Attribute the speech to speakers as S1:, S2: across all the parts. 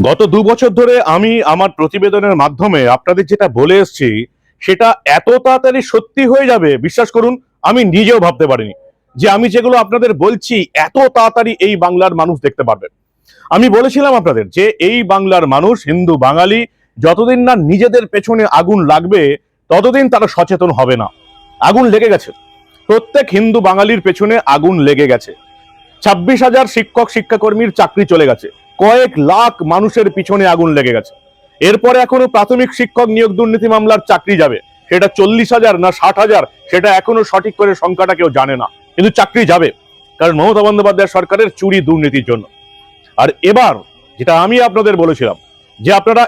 S1: গত দু বছর ধরে আমি আমার প্রতিবেদনের মাধ্যমে আপনাদের যেটা বলে এসেছি, সেটা এত তাড়াতাড়ি সত্যি হয়ে যাবে, বিশ্বাস করুন, আমি নিজেও ভাবতে পারিনি যে আমি যেগুলো আপনাদের বলছি, এত তাড়াতাড়ি এই বাংলার মানুষ দেখতে পারবে। আমি বলেছিলাম আপনাদের যে এই বাংলার মানুষ হিন্দু, বাঙালি, যতদিন না নিজেদের পেছনে আগুন লাগবে, ততদিন তারা সচেতন হবে না। আগুন লেগে গেছে। প্রত্যেক হিন্দু, বাঙালির পেছনে আগুন লেগে গেছে। ছাব্বিশ হাজার শিক্ষক, শিক্ষাকর্মীর চাকরি চলে গেছে। কয়েক লাখ মানুষের পিছনে আগুন লেগে গেছে। এরপরে এখনও প্রাথমিক শিক্ষক নিয়োগ দুর্নীতি মামলার চাকরি যাবে। সেটা চল্লিশ হাজার না ষাট হাজার, সেটা এখনও সঠিক করে সংখ্যাটা কেউ জানে না। কিন্তু চাকরি যাবে, কারণ মমতা বন্দ্যোপাধ্যায় সরকারের চুরি দুর্নীতির জন্য। আর এবার যেটা আমি আপনাদের বলেছিলাম, যে আপনারা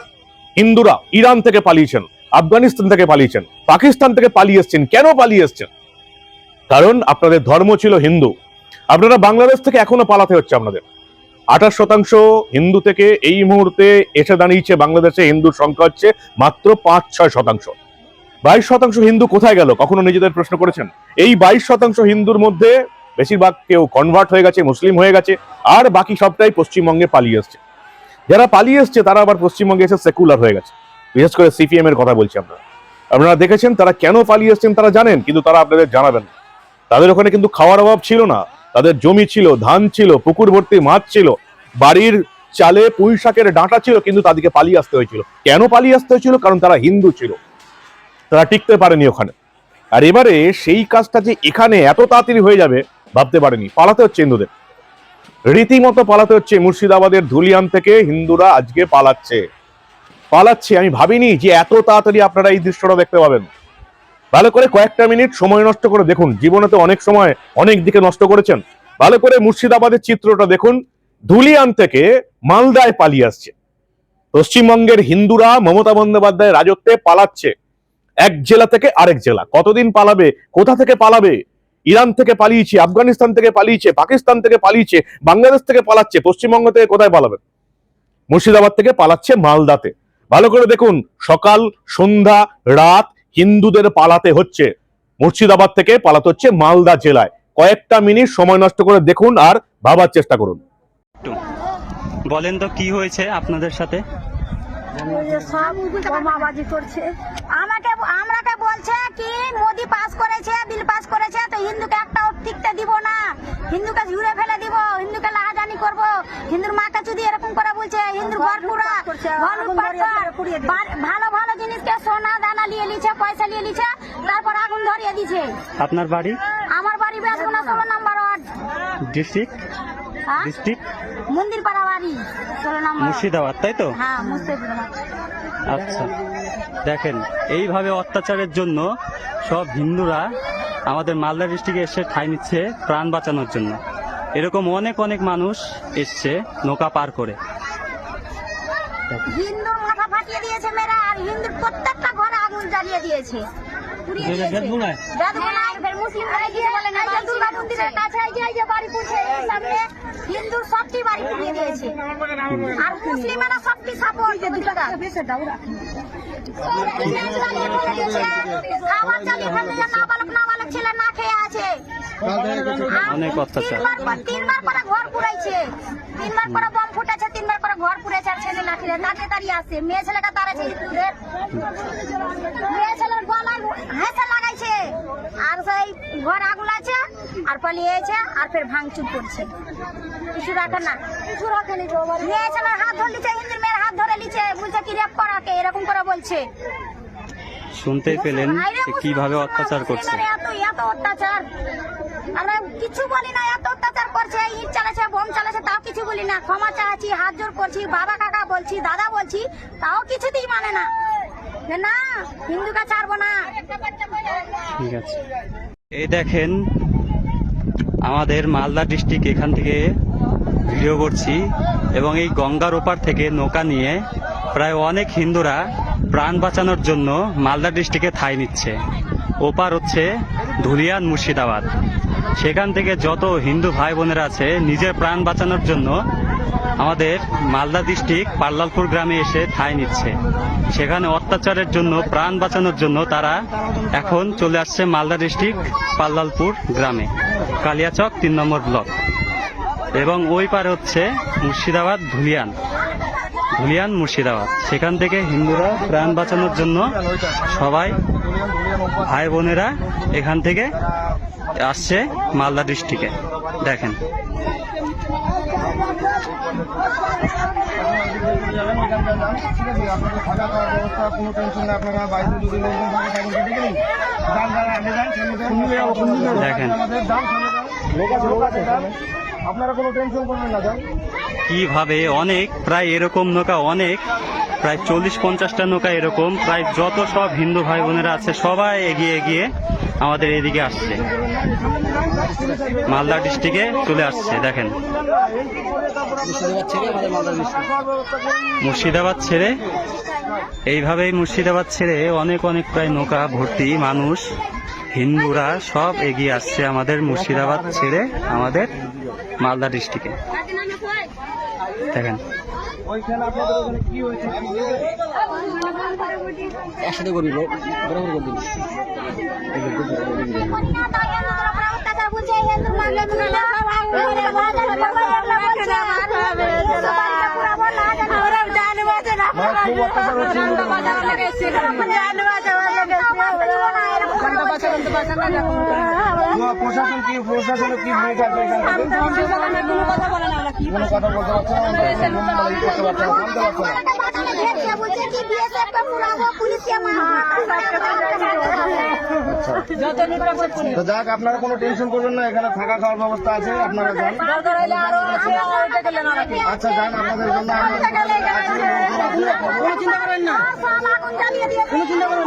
S1: হিন্দুরা ইরান থেকে পালিয়েছেন, আফগানিস্তান থেকে পালিয়েছেন, পাকিস্তান থেকে পালিয়ে এসছেন, কেন পালিয়ে এসছেন? কারণ আপনাদের ধর্ম ছিল হিন্দু। আপনারা বাংলাদেশ থেকে এখনও পালাতে হচ্ছে আপনাদের। আঠাশ শতাংশ হিন্দু থেকে এই মুহূর্তে এসে দাঁড়িয়েছে বাংলাদেশে হিন্দুর সংখ্যা হচ্ছে মাত্র পাঁচ, ছয় শতাংশ। বাইশ শতাংশ হিন্দু কোথায় গেল? কখনো নিজেদের প্রশ্ন করেছেন? এই বাইশ শতাংশ হিন্দুর মধ্যে বেশিরভাগ কেউ কনভার্ট হয়ে গেছে, মুসলিম হয়ে গেছে, আর বাকি সবটাই পশ্চিমবঙ্গে পালিয়ে এসছে। যারা পালিয়ে এসছে, তারা আবার পশ্চিমবঙ্গে এসে সেকুলার হয়ে গেছে। বিশেষ করে সিপিএম এর কথা বলছি আপনারা আপনারা দেখেছেন তারা কেন পালিয়ে এসছেন তারা জানেন, কিন্তু তারা আপনাদের জানাবেন। তাদের ওখানে কিন্তু খাওয়ার অভাব ছিল না। তাদের জমি ছিল, ধান ছিল, পুকুর ভর্তি মাছ ছিল, বাড়ির চালে পুঁই শাকের ডাঁটা ছিল, কিন্তু তাদেরকে পালিয়ে আসতে হয়েছিল। কেন পালিয়ে আসতে হয়েছিল? কারণ তারা হিন্দু ছিল। তারা টিকতে পারেনি ওখানে। আর এবারে সেই কাজটা যে এখানে এত তাড়াতাড়ি হয়ে যাবে, ভাবতে পারেনি। পালাতে হচ্ছে হিন্দুদের। রীতিমতো পালাতে হচ্ছে মুর্শিদাবাদের ধুলিয়ান থেকে হিন্দুরা আজকে পালাচ্ছে। পালাচ্ছে, আমি ভাবিনি যে এত তাড়াতাড়ি আপনারা এই দৃশ্যটা দেখতে পাবেন। ভালো করে কয়েকটা মিনিট সময় নষ্ট করে দেখুন। জীবনে তো অনেক সময় অনেক দিকে নষ্ট করেছেন। ভালো করে মুর্শিদাবাদের চিত্রটা দেখুন। ধুলিয়ান থেকে মালদায় পালিয়ে আসছে। পশ্চিমবঙ্গের হিন্দুরা মমতা বন্দ্যোপাধ্যায় রাজত্বে পালাচ্ছে। এক জেলা থেকে আরেক জেলা। কতদিন পালাবে? কোথা থেকে পালাবে? ইরান থেকে পালিয়েছে, আফগানিস্তান থেকে পালিয়েছে, পাকিস্তান থেকে পালিয়েছে, বাংলাদেশ থেকে পালাচ্ছে। পশ্চিমবঙ্গ থেকে কোথায় পালাবে? মুর্শিদাবাদ থেকে পালাচ্ছে মালদাতে। ভালো করে দেখুন, সকাল, সন্ধ্যা, রাত হিন্দুদের পালাতে হচ্ছে। মুর্শিদাবাদ থেকে পালাতে হচ্ছে মালদা জেলায়। কয়েকটা মিনিট সময় নষ্ট করে দেখুন আর ভাবার চেষ্টা করুন।
S2: বলেন তো কি হয়েছে আপনাদের সাথে?
S3: সব বোমাবাজি করছে। আমাকে আমরাকে বলছে কি মোদি পাস করেছে বিল পাস করেছে তো হিন্দুকে একটাও টিকতে দিব না। হিন্দুকে ঝুড়ে ফেলে দিব হিন্দুকে লাহাজানি করব। হিন্দুর মাকে যদি এরকম করে বলছে হিন্দুর ঘর পুরা ভালো ভালো সোনা দানা নিয়ে লিছে পয়সা নিয়ে লিছে তারপর আগুন ধরিয়ে দিছে।
S2: আপনার বাড়ি?
S3: আমার বাড়ি বেসগুনা ষোলো নম্বর ওয়ার্ড।
S2: ডিস্ট্রিক্ট? ডিস্ট্রিক্ট
S3: মন্দির পাড়া বাড়ি ষোলো নম্বর।
S2: মুর্শিদাবাদ তাই তো?
S3: হ্যাঁ মুর্শিদাবাদ।
S2: আচ্ছা। দেখেন এইভাবে অত্যাচারের জন্য সব হিন্দুরা আমাদের মালদা ডিস্ট্রিক্টে এসে ঠাঁই নিচ্ছে প্রাণ বাঁচানোর জন্য। এরকম অনেক অনেক মানুষ এসছে নৌকা পার করে।
S3: হিন্দুর মাথা ফাটিয়ে দিয়েছে মেয়েরা আর হিন্দুর প্রত্যেকটা ঘরে আগুন জ্বালিয়ে দিয়েছে। হিন্দুর সবটি বাড়ি পুড়িয়ে আর মুসলিমেরা সবটি সাপোর্ট খাবার নাবালক নাবালক ছেলে না খেয়ে আছে।
S2: অনেক অত্যাচার।
S3: তিনবার পর- করে ঘর পুড়াইছে। তিনবার করে বম ফুটেছে তিনবার ঘর পুড়েছে আর ছেলে লাঠিরে তাকে দাঁড়িয়ে আছে। মেয়ে ছেলেকে তাড়াচ্ছে হিন্দুদের মেয়ে ছেলের গলায় হেসে লাগাইছে। আর সেই ঘর আগুন আছে আর পালিয়েছে আর ফের ভাঙচুর করছে। কিছু রাখে না? কিছু রাখে নি মেয়ে ছেলের হাত ধরে লিছে হিন্দুর মেয়ের হাত ধরে লিছে বলছে কি রেপ করাকে এরকম করে বলছে।
S2: শুনতেই পেলেন কীভাবে অত্যাচার করছে।
S3: এত এত অত্যাচার। আমরা কিছু বলি না, এত অত্যাচার করছে ইট চালাচ্ছে, বোম চালাচ্ছে, তাও কিছু বলি না। ক্ষমা চাচ্ছি, হাত জোর করছি, বাবা কাকা বলছি, দাদা বলছি, তাও কিছুতেই মানে না। না, হিন্দুকে ছাড়বো না।
S2: ঠিক আছে। এই দেখেন, আমাদের মালদা ডিস্ট্রিক্ট এখান থেকে ভিডিও করছি এবং এই গঙ্গার ওপার থেকে নৌকা নিয়ে প্রায় অনেক হিন্দুরা প্রাণ বাঁচানোর জন্য মালদা ডিস্ট্রিক্টে ঠাঁই নিচ্ছে। ওপার হচ্ছে ধুলিয়ান মুর্শিদাবাদ। সেখান থেকে যত হিন্দু ভাই বোনেরা আছে, নিজের প্রাণ বাঁচানোর জন্য আমাদের মালদা ডিস্ট্রিক্ট পার্লালপুর গ্রামে এসে ঠাঁই নিচ্ছে। সেখানে অত্যাচারের জন্য, প্রাণ বাঁচানোর জন্য তারা এখন চলে আসছে মালদা ডিস্ট্রিক্ট পাল্লালপুর গ্রামে। কালিয়াচক তিন নম্বর ব্লক। এবং ওই পার হচ্ছে মুর্শিদাবাদ ধুলিয়ান। ধুলিয়ান, মুর্শিদাবাদ। সেখান থেকে হিন্দুরা প্রাণ বাঁচানোর জন্য সবাই ভাই বোনেরা এখান থেকে আসছে মালদা ডিস্ট্রিক্টে। দেখেন। দেখেন। কীভাবে অনেক, প্রায় এরকম নৌকা অনেক, প্রায় চল্লিশ পঞ্চাশটা নৌকা এরকম, প্রায় যত সব হিন্দু ভাই বোনেরা আছে, সবাই এগিয়ে এগিয়ে আমাদের এদিকে আসছে। মালদা ডিস্ট্রিক্টে চলে আসছে, দেখেন। মুর্শিদাবাদ ছেড়ে, এইভাবেই মুর্শিদাবাদ ছেড়ে অনেক অনেক প্রায় নৌকা ভর্তি মানুষ, হিন্দুরা সব এগিয়ে আসছে আমাদের মুর্শিদাবাদ ছেড়ে আমাদের মালদা ডিস্ট্রিক্টে। দেখেন?
S3: একসাথে করবি
S4: প্রশাসন কি প্রশাসনের কি ভূমিকা কোনো কথা বলতে পারছে না। তো যাক আপনারা কোনো টেনশন করবেন না এখানে থাকা খাওয়ার ব্যবস্থা আছে আপনারা যান আচ্ছা যান আপনাদের জন্য কোনো চিন্তা করেন না
S3: কোনো চিন্তা করেন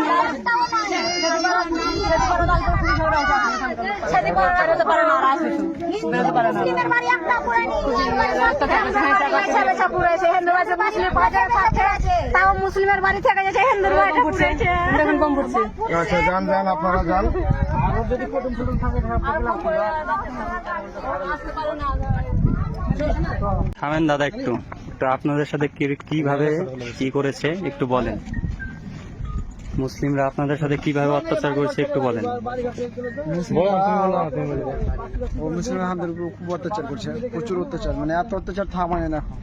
S3: মুসলিমের বাড়ি একটা পুরানি তাও মুসলিমের বাড়ি থেকে যাচ্ছে হিন্দুর বাড়িটা পুড়েছে দেখুন কম পড়ছে
S4: আচ্ছা যান যান আপনারা যান।
S2: থামেন দাদা একটু। তো আপনাদের সাথে কি- কীভাবে কি করেছে একটু বলেন। মুসলিমরা আপনাদের সাথে কীভাবে অত্যাচার করেছে একটু বলেন।
S4: ও মুসলিম আমাদের খুব অত্যাচার করছে, প্রচুর অত্যাচার মানে এত অত্যাচার থামায় না এখন।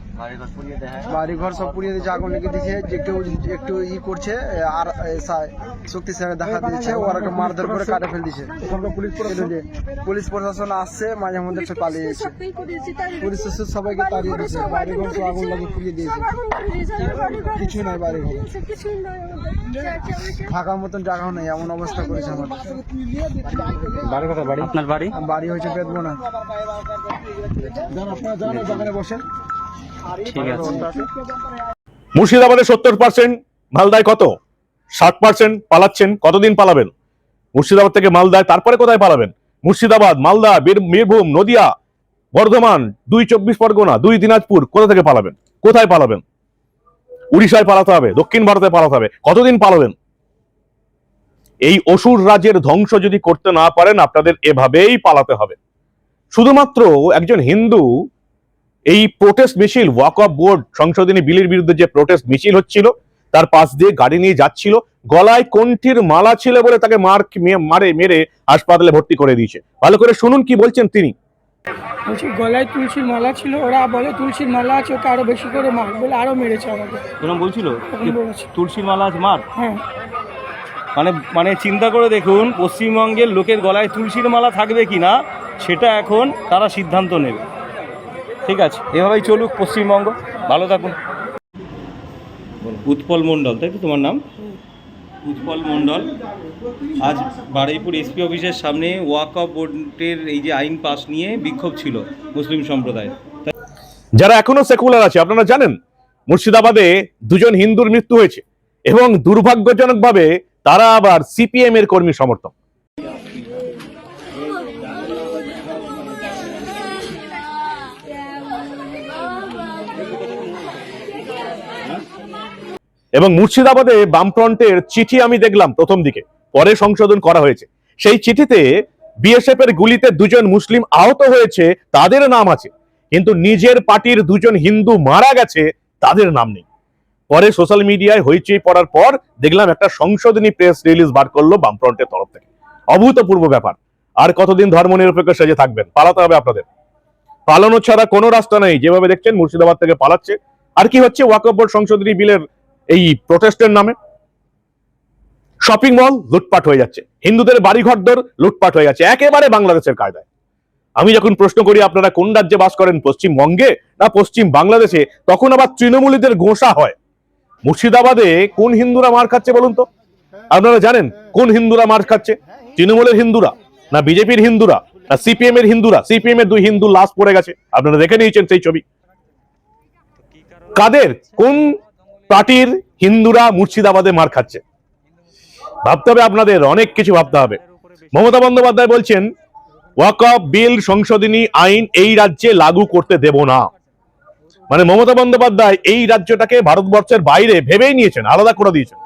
S4: বাড়ি ঘর সব পুড়িয়ে দিয়েছে আগুন লেগে দিয়েছে যে কেউ একটু ই করছে আর শক্তি সা- শক্তিশালী দেখা দিয়েছে ওরা একটা মারধর করে কাটে ফেল দিয়েছে। পুলিশ প্রশাসন? আসছে মাঝে মধ্যে সব পালিয়ে যাচ্ছে পুলিশ প্রশাসন সবাইকে তাড়িয়ে দিয়েছে বাড়ি ঘর সব আগুন লাগিয়ে পুড়িয়ে দিয়েছে। কিছু নাই বাড়ি ঘর থাকার মতন জায়গাও নেই এমন অবস্থা করেছে আমাদের
S2: আপনার বাড়ি?
S4: আর বাড়ি? হয়েছে বেদবনা আপনারা ওই দোকানে বসেন।
S1: মুর্শিদাবাদে সত্তর পার্সেন্ট মালদায় কত? ষাট পার্সেন্ট পালাচ্ছেন কতদিন পালাবেন? মুর্শিদাবাদ থেকে মালদায় তারপরে কোথায় পালাবেন? মুর্শিদাবাদ মালদা বীরভূম নদিয়া বর্ধমান দুই চব্বিশ পরগনা দুই দিনাজপুর কোথা থেকে পালাবেন? কোথায় পালাবেন? উড়িষ্যায় পালাতে হবে দক্ষিণ ভারতে পালাতে হবে। কতদিন পালাবেন? এই অসুর রাজ্যের ধ্বংস যদি করতে না পারেন আপনাদের এভাবেই পালাতে হবে। শুধুমাত্র একজন হিন্দু এই প্রোটেস্ট মিছিল ওয়াক অফ বোর্ড সংশোধনী বিলের বিরুদ্ধে যে প্রোটেস্ট মিছিল হচ্ছিল তার পাশ দিয়ে গাড়ি নিয়ে যাচ্ছিল গলায় কণ্ঠির মালা ছিল বলে তাকে মার মারে মেরে হাসপাতালে ভর্তি করে দিয়েছে। ভালো করে শুনুন কি বলছেন তিনি।
S5: বলছি গলায় তুলসীর মালা ছিল ওরা বলে তুলসীর মালা আছে ওকে আরও বেশি করে মার বলে আরও মেরেছে আমাকে।
S6: এরকম বলছিল তুলসীর মালা আজ মার?
S5: হ্যাঁ।
S6: মানে মানে চিন্তা করে দেখুন পশ্চিমবঙ্গের লোকের গলায় তুলসীর মালা থাকবে কি না সেটা এখন তারা সিদ্ধান্ত নেবে। ঠিক আছে এভাবেই চলুক পশ্চিমবঙ্গ। ভালো থাকুন। উৎপল মণ্ডল তাই তো তোমার নাম? উৎপল মণ্ডল আজ বারুইপুর এসপি অফিসের সামনে ওয়াক অফ বোর্ডের এই যে আইন পাস নিয়ে বিক্ষোভ ছিল মুসলিম সম্প্রদায়
S1: যারা এখনও সেকুলার আছে আপনারা জানেন মুর্শিদাবাদে দুজন হিন্দুর মৃত্যু হয়েছে এবং দুর্ভাগ্যজনকভাবে তারা আবার সিপিএম এর কর্মী সমর্থক। এবং মুর্শিদাবাদে বামফ্রন্টের চিঠি আমি দেখলাম প্রথম দিকে, পরে সংশোধন করা হয়েছে। সেই চিঠিতে বিএসএফ এর গুলিতে দুজন মুসলিম আহত হয়েছে, তাদের নাম আছে। কিন্তু নিজের পার্টির দুজন হিন্দু মারা গেছে, তাদের নাম নেই। পরে সোশ্যাল মিডিয়ায় হইচই পড়ার পর দেখলাম একটা সংশোধনী প্রেস রিলিজ বার করল বামফ্রন্টের তরফ থেকে। অভূতপূর্ব ব্যাপার। আর কতদিন ধর্মনিরপেক্ষ সেজে থাকবেন পালাতে হবে আপনাদের। পালানো ছাড়া কোনো রাস্তা নেই। যেভাবে দেখছেন মুর্শিদাবাদ থেকে পালাচ্ছে। আর কি হচ্ছে? ওয়াকফ বোর্ড সংশোধনী বিলের এই প্রোটেস্টের নামে। শপিং মল লুটপাট হয়ে যাচ্ছে। হিন্দুদের বাড়িঘর দর লুটপাট হয়ে যাচ্ছে, একেবারে বাংলাদেশের কায়দায়। আমি যখন প্রশ্ন করি, আপনারা কোন রাজ্যে বাস করেন, পশ্চিমবঙ্গে না পশ্চিম বাংলাদেশে? তখন আবার তৃণমূলীদের গোসা হয়। মুর্শিদাবাদে কোন হিন্দুরা মার খাচ্ছে বলুন তো? আপনারা জানেন কোন হিন্দুরা মার খাচ্ছে? তৃণমূলের হিন্দুরা না বিজেপির হিন্দুরা না সিপিএম এর হিন্দুরা? সিপিএম এর দুই হিন্দু লাশ পড়ে গেছে। আপনারা দেখে নিয়েছেন সেই ছবি। কাদের? কোন পার্টির হিন্দুরা মুর্শিদাবাদে মার খাচ্ছে। ভাবতে হবে আপনাদের অনেক কিছু ভাবতে হবে। মমতা বন্দ্যোপাধ্যায় বলছেন ওয়াকফ বিল সংশোধনী আইন এই রাজ্যে লাগু করতে দেব না। মানে মমতা বন্দ্যোপাধ্যায় এই রাজ্যটাকে ভারতবর্ষের বাইরে ভেবেই নিয়েছেন, আলাদা করে দিয়েছেন।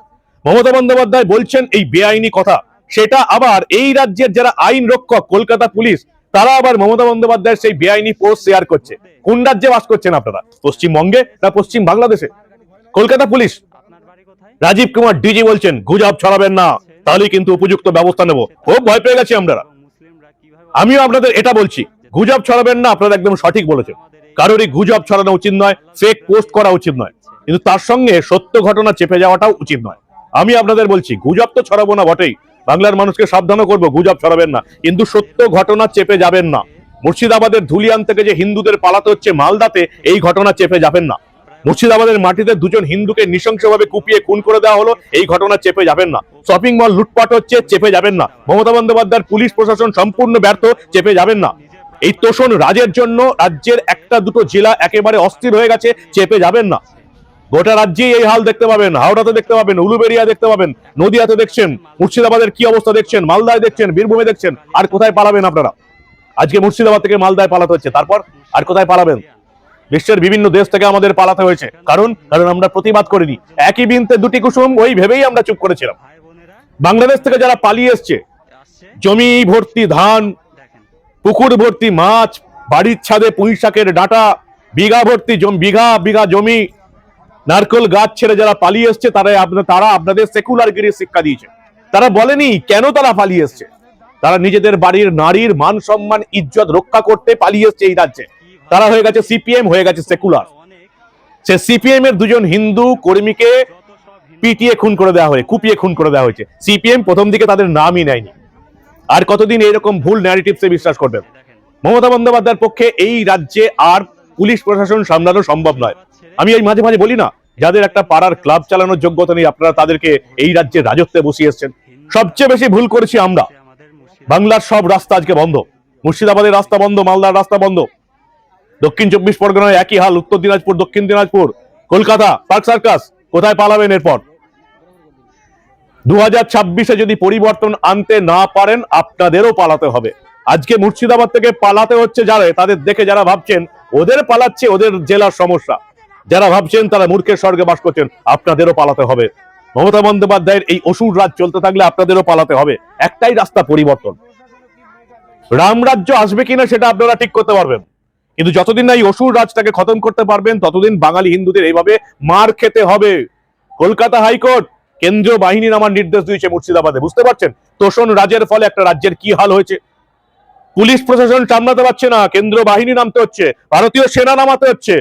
S1: মমতা বন্দ্যোপাধ্যায় বলছেন এই বেআইনি কথা, সেটা আবার এই রাজ্যের যারা আইন রক্ষক, কলকাতা পুলিশ, তারা আবার মমতা বন্দ্যোপাধ্যায়ের সেই বেআইনি পোস্ট শেয়ার করছে। কোন রাজ্যে বাস করছেন আপনারা? পশ্চিমবঙ্গে না পশ্চিম বাংলাদেশে? কলকাতা পুলিশ। রাজীব কুমার ডিজি বলছেন, গুজব ছড়াবেন না তাহলে কিন্তু উপযুক্ত ব্যবস্থা নেব। খুব ভয় পেয়ে গেছি আমরা। আমিও আপনাদের এটা বলছি, গুজব ছড়াবেন না, আপনারা একদম সঠিক বলেছেন। কারোরই গুজব ছড়ানো উচিত নয় ফেক পোস্ট করা উচিত নয়। কিন্তু তার সঙ্গে সত্য ঘটনা চেপে যাওয়াটাও উচিত নয়। আমি আপনাদের বলছি, গুজব তো ছড়াবো না বটেই। বাংলার মানুষকে সাবধানও করব, গুজব ছড়াবেন না। কিন্তু সত্য ঘটনা চেপে যাবেন না। মুর্শিদাবাদের ধুলিয়ান থেকে যে হিন্দুদের পালাতে হচ্ছে মালদাতে, এই ঘটনা চেপে যাবেন না। মুর্শিদাবাদের মাটিতে দুজন হিন্দুকে নৃশংসভাবে কুপিয়ে খুন করে দেওয়া হলো, এই ঘটনা চেপে যাবেন না। শপিং মল লুটপাট হচ্ছে, চেপে যাবেন না। মমতা বন্দ্যোপাধ্যায়ের পুলিশ প্রশাসন সম্পূর্ণ ব্যর্থ, চেপে যাবেন না। এই তোষণ রাজের জন্য রাজ্যের একটা দুটো জেলা একেবারে অস্থির হয়ে গেছে, চেপে যাবেন না। গোটা রাজ্যেই এই হাল দেখতে পাবেন। হাওড়াতে দেখতে পাবেন, উলুবেরিয়া দেখতে পাবেন, নদিয়াতে দেখছেন, মুর্শিদাবাদের কি অবস্থা দেখছেন, মালদায় দেখছেন, বীরভূমে দেখছেন, আর কোথায় পালাবেন আপনারা? আজকে মুর্শিদাবাদ থেকে মালদায় পালাতে হচ্ছে, তারপর আর কোথায় পালাবেন? বিশ্বের বিভিন্ন দেশ থেকে আমাদের পালাতে হয়েছে। কারণ কারণ আমরা প্রতিবাদ করিনি। একই বিনতে দুটি কুসুম, ওই ভেবেই আমরা চুপ করেছিলাম। বাংলাদেশ থেকে যারা পালিয়ে এসছে, জমি ভর্তি ধান, পুকুর ভর্তি মাছ, বাড়ির ছাদে পুঁই শাকের ডাঁটা, বিঘা ভর্তি বিঘা বিঘা জমি, নারকেল গাছ ছেড়ে যারা পালিয়ে এসছে, তারা তারা আপনাদের সেকুলার গিরির শিক্ষা দিয়েছে। তারা বলেনি, কেন তারা পালিয়ে এসছে? তারা নিজেদের বাড়ির নারীর মান সম্মান, ইজ্জত রক্ষা করতে পালিয়ে এসছে এই রাজ্যে। তারা হয়ে গেছে সিপিএম, হয়ে গেছে সেকুলার। সে সিপিএম এর দুজন হিন্দু কর্মীকে পিটিয়ে খুন করে দেওয়া হয়েছে, কুপিয়ে খুন করে দেওয়া হয়েছে। সিপিএম প্রথম দিকে তাদের নামই নেয়নি। আর কতদিন এরকম ভুল ন্যারেটিভসে বিশ্বাস করবেন মমতা বন্দ্যোপাধ্যায়ের পক্ষে এই রাজ্যে আর পুলিশ প্রশাসন সামলানো সম্ভব নয়। আমি এই মাঝে মাঝে বলি না, যাদের একটা পাড়ার ক্লাব চালানোর যোগ্যতা নেই, আপনারা তাদেরকে এই রাজ্যে রাজত্বে বসিয়ে এসছেন। সবচেয়ে বেশি ভুল করেছি আমরা। বাংলার সব রাস্তা আজকে বন্ধ। মুর্শিদাবাদের রাস্তা বন্ধ, মালদার রাস্তা বন্ধ। দক্ষিণ চব্বিশ পরগনায় একই হাল, উত্তর দিনাজপুর, দক্ষিণ দিনাজপুর, কলকাতা, পার্ক সার্কাস, কোথায় পালাবেন এরপর? দু হাজার ছাব্বিশে যদি পরিবর্তন আনতে না পারেন, আপনাদেরও পালাতে হবে। আজকে মুর্শিদাবাদ থেকে পালাতে হচ্ছে যারা, তাদের দেখে যারা ভাবছেন, ওদের পালাচ্ছে, ওদের জেলার সমস্যা। যারা ভাবছেন তারা মূর্খের স্বর্গে বাস করছেন, আপনাদেরও পালাতে হবে। মমতা বন্দ্যোপাধ্যায়ের এই অসুর রাজ চলতে থাকলে আপনাদেরও পালাতে হবে। একটাই রাস্তা পরিবর্তন। রাম রাজ্য আসবে কিনা সেটা আপনারা ঠিক করতে পারবেন। কিন্তু যতদিন না এই অসুর রাজটাকে খতম করতে পারবেন, ততদিন বাঙালি হিন্দুদের এইভাবে মার খেতে হবে। কলকাতা হাইকোর্ট কেন্দ্রীয় বাহিনী নামার নির্দেশ দিয়েছে মুর্শিদাবাদে, বুঝতে পারছেন? তোষণ রাজের ফলে একটা রাজ্যের কি হাল হয়েছে? পুলিশ প্রশাসন সামলাতে পারছে না, কেন্দ্রীয় বাহিনী নামতে হচ্ছে, ভারতীয় সেনা নামাতে হচ্ছে,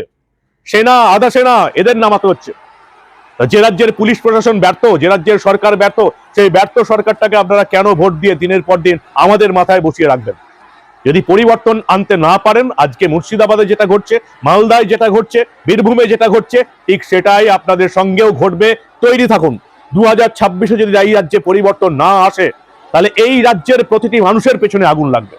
S1: সেনা, আধা সেনা এদের নামাতে হচ্ছে। যে রাজ্যের পুলিশ প্রশাসন ব্যর্থ, যে রাজ্যের সরকার ব্যর্থ, সেই ব্যর্থ সরকারটাকে আপনারা কেন ভোট দিয়ে দিনের পর দিন আমাদের মাথায় বসিয়ে রাখবেন? যদি পরিবর্তন আনতে না পারেন, আজকে মুর্শিদাবাদে যেটা ঘটছে, মালদায় যেটা ঘটছে, বীরভূমে যেটা ঘটছে, ঠিক সেটাই আপনাদের সঙ্গেও ঘটবে। তৈরি থাকুন। দু হাজার ছাব্বিশে যদি এই রাজ্যে পরিবর্তন না আসে, তাহলে এই রাজ্যের প্রতিটি মানুষের পেছনে আগুন লাগবে।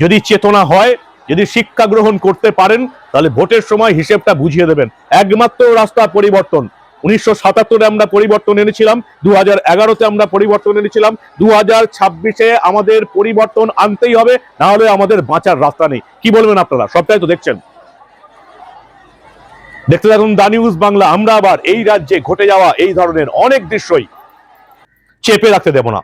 S1: যদি চেতনা হয়, যদি শিক্ষা গ্রহণ করতে পারেন, তাহলে ভোটের সময় হিসেবটা বুঝিয়ে দেবেন। একমাত্র রাস্তা পরিবর্তন। উনিশশো সাতাত্তরে আমরা পরিবর্তন এনেছিলাম দু হাজার এগারোতে আমরা পরিবর্তন এনেছিলাম দু হাজার ছাব্বিশে আমাদের পরিবর্তন আনতেই হবে না হলে আমাদের বাঁচার রাস্তা নেই। কি বলবেন আপনারা? সবটাই তো দেখছেন। দেখতে থাকুন দা নিউজ বাংলা, আমরা আবার এই রাজ্যে ঘটে যাওয়া এই ধরনের অনেক দৃশ্যই চেপে রাখতে দেব না।